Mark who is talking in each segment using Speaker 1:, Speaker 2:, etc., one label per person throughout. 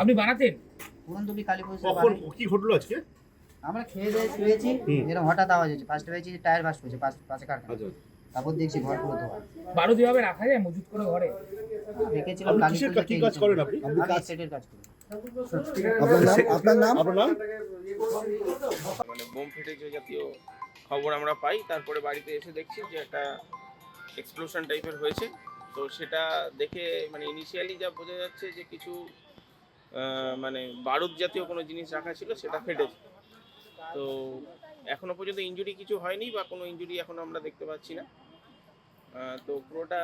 Speaker 1: আপনি বানাতেন?
Speaker 2: কালী
Speaker 3: কখন? কি ঘটলো আজকে?
Speaker 2: আমরা খেয়ে দিয়ে শুয়েছি এরকম হঠাৎ আওয়াজ হচ্ছে ফার্স্টে পেয়েছি টায়ার বাস হয়েছে পাশ কারখানা।
Speaker 3: আচ্ছা
Speaker 2: তারপর দেখছি ঘর পুরো ধোয়া।
Speaker 1: বারুদ এভাবে রাখা যায় মজুত করে ঘরে।
Speaker 2: রেখেছিলাম কালী
Speaker 3: কি কাজ করেন আপনি?
Speaker 2: আমি সেটের কাজ করি।
Speaker 4: আপনার নাম? আপনার নাম?
Speaker 3: আপনার নাম?
Speaker 5: মানে বোম ফেটেছে জাতীয় খবর আমরা পাই। তারপরে বাড়িতে এসে দেখছি যে একটা এক্সপ্লোশন টাইপের হয়েছে। তো সেটা দেখে মানে ইনিশিয়ালি যা বোঝা যাচ্ছে যে কিছু মানে বারুদ জাতীয় কোনো জিনিস রাখা ছিল সেটা ফেটেছে তো এখনও পর্যন্ত ইঞ্জুরি কিছু হয়নি বা কোনো ইনজুরি এখনও আমরা দেখতে পাচ্ছি না। তো পুরোটা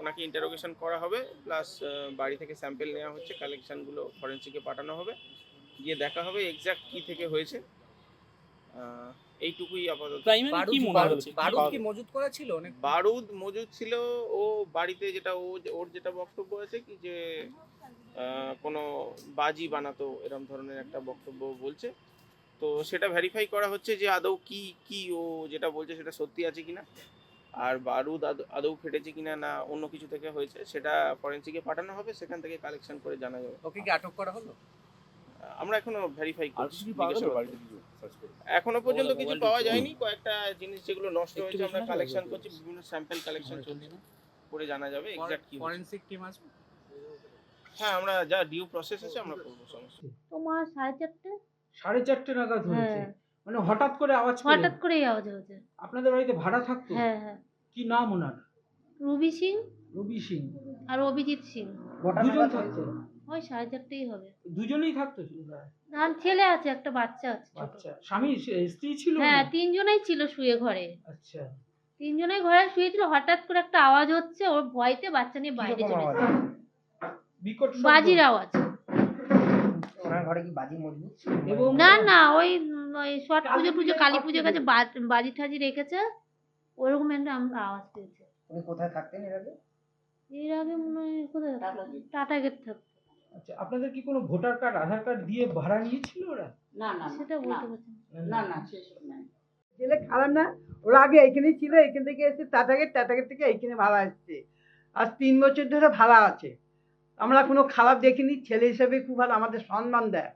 Speaker 5: ওনাকে ইন্টারোগেশন করা হবে প্লাস বাড়ি থেকে স্যাম্পেল নেওয়া হচ্ছে কালেকশনগুলো ফরেন্সিকে পাঠানো হবে। গিয়ে দেখা হবে এক্সাক্ট কি থেকে হয়েছে। আহ, এইটুকুই আপাতত।
Speaker 1: বারুদ কি মনে হচ্ছে? বারুদ কি মজুত করা ছিল?
Speaker 5: বারুদ মজুদ ছিল ও বাড়িতে যেটা ও ওর যেটা বক্তব্য আছে কি যে কোনো বাজি বানাতো এরকম ধরনের একটা বক্তব্য বলছে। তো সেটা ভেরিফাই করা হচ্ছে যে আদৌ কি কি ও যেটা বলছে সেটা সত্যি আছে কিনা? আর বারুদ আদৌ ফেটেছে কিনা না অন্য কিছু থেকে হয়েছে সেটা ফরেন্সিকে পাঠানো হবে সেখান থেকে কালেকশন করে জানা যাবে।
Speaker 1: ওকে কি আটক করা হলো?
Speaker 5: আমরা এখনও ভেরিফাই করছি। এখনও পর্যন্ত কিছু পাওয়া যায়নি। কয়েকটা জিনিস যেগুলো নষ্ট হয়েছে আমরা কালেকশন করছি বিভিন্ন স্যাম্পল কালেকশন চলছে। করে জানা যাবে এক্সাক্ট কি।
Speaker 1: ফরেনসিক টিম আসবে
Speaker 5: হ্যাঁ আমরা যা ডিউ প্রসেস আছে আমরা করব সমস্ত
Speaker 6: তোমার সাড়ে চারটে?
Speaker 7: সাড়ে চারটে নাগাদ হয়েছে।
Speaker 6: হ্যাঁ।
Speaker 7: মানে হঠাৎ করে আওয়াজ
Speaker 6: হঠাৎ করেই আওয়াজ হয়েছে।
Speaker 7: আপনাদের বাড়িতে ভাড়া থাকতো?
Speaker 6: হ্যাঁ হ্যাঁ।
Speaker 7: কি নাম ওনার?
Speaker 6: রুবি সিং
Speaker 7: রবি সিং।
Speaker 6: আর অভিজিৎ সিং।
Speaker 7: দুজন থাকতো?
Speaker 6: ওই সাড়ে চারটেই হবে।
Speaker 7: দুজনেই থাকতো
Speaker 6: আর ছেলে আছে একটা বাচ্চা আছে
Speaker 7: আচ্ছা। স্বামী স্ত্রী ছিল
Speaker 6: হ্যাঁ তিনজনেই ছিল শুয়ে ঘরে।
Speaker 7: আচ্ছা।
Speaker 6: তিনজনেই ঘরে শুয়েছিল হঠাৎ করে একটা আওয়াজ হচ্ছে ওর ভয়তে বাচ্চা নিয়ে বাইরে চলে
Speaker 7: বিকট
Speaker 6: বাজির আওয়াজ।
Speaker 2: ওনার ঘরে কি বাজি মজবুত?
Speaker 7: এবং
Speaker 6: না না ওই ওই ছট পুজো পুজো কালী পুজোর কাছে। বাজি রেখেছে ওরকম একটা আমরা আওয়াজ পেয়েছি।
Speaker 2: উনি কোথায় থাকতেন এর আগে?
Speaker 6: এর আগে মনে হয় কোথায়? টাটা গেট থাকতো।
Speaker 7: আচ্ছা আপনাদের কি কোনো ভোটার কার্ড আধার কার্ড দিয়ে ভাড়া নিয়েছিল ওরা?
Speaker 8: না না
Speaker 6: সেটা বলতে পারছি না।
Speaker 8: না না সেসব নাই।
Speaker 9: ছেলে খারাপ না ওরা আগে এখানেই ছিল এখান থেকে এসে টাটাগেট টাটাগেট থেকে এইখানে ভাড়া এসছে। আজ তিন বছর ধরে ভাড়া আছে। আমরা কোনো খারাপ দেখিনি ছেলে হিসেবে খুব ভালো আমাদের সম্মান দেয়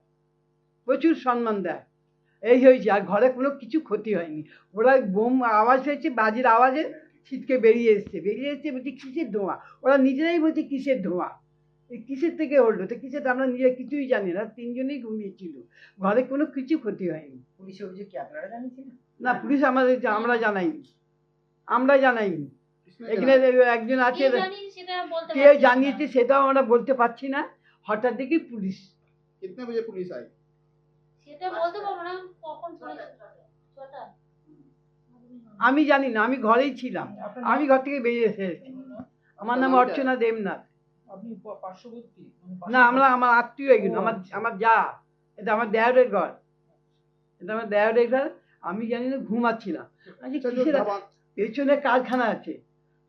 Speaker 9: প্রচুর সম্মান দেয়। এই হয়েছে আর ঘরে কোনো কিছু ক্ষতি হয়নি। ওরা বোম আওয়াজ হয়েছে বাজির আওয়াজে ছিটকে বেরিয়ে এসছে। বেরিয়ে এসছে বলছি কিসের ধোঁয়া? ওরা নিজেরাই বলছে কিসের ধোঁয়া? এই কিসের থেকে হলো তো কিসের আমরা নিজে কিছুই জানি না তিনজনেই ঘুমিয়েছিল। ঘরে কোনো কিছু ক্ষতি হয়নি।
Speaker 2: পুলিশের অভিযোগ কি আপনারা জানিয়েছিলেন
Speaker 9: না পুলিশ আমাদের আমরা জানাইনি। আমরা জানাইনি। এখানে একজন আছে
Speaker 6: কে জানি সেটা বলতে
Speaker 9: কে
Speaker 6: পারছি না।
Speaker 9: জানিয়েছে সেটাও আমরা বলতে পারছি না হঠাৎ দেখি পুলিশ
Speaker 4: कितने बजे पुलिस आई
Speaker 6: সেটা বলতে পারবো না কখন পড়েছে ছটা
Speaker 9: আমি জানি না আমি ঘরেই ছিলাম আমি ঘর থেকে বেরিয়ে এসেছি আমার নাম অর্চনা দেবনাথ
Speaker 7: আপনি পা- পার্শ্ববর্তী মানে
Speaker 9: না আমরা আমার আত্মীয় এগুলো আমার আমার যা এটা আমার দেওরের ঘর এটা আমার দেওরের ঘর আমি জানি না ঘুমাচ্ছিলাম আচ্ছা কিসের পেছনে কারখানা আছে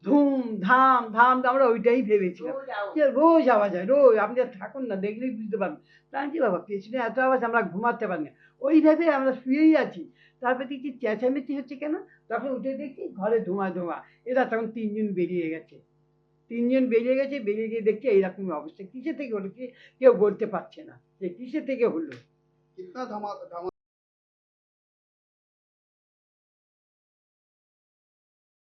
Speaker 9: ধুম ধাম ধাম আমরা ওইটাই ভেবেছিলাম। যে রোজ আওয়াজ হয় রোজ। আপনি আর থাকুন না দেখলেই বুঝতে পারবেন। তাই বাবা পেছনে এত আওয়াজ আমরা ঘুমাতে পারি না। ওইভাবে আমরা শুয়েই আছি। তারপরে দেখছি চেঁচামেচি হচ্ছে কেন? তখন উঠে দেখি ঘরে ধোঁয়া ধোঁয়া। এরা তখন তিনজন বেরিয়ে গেছে। তিনজন বেরিয়ে গেছে বেরিয়ে গিয়ে দেখছি এইরকম অবস্থা। কিসে থেকে হলো? কেউ বলতে পারছে না যে কিসে থেকে হলো?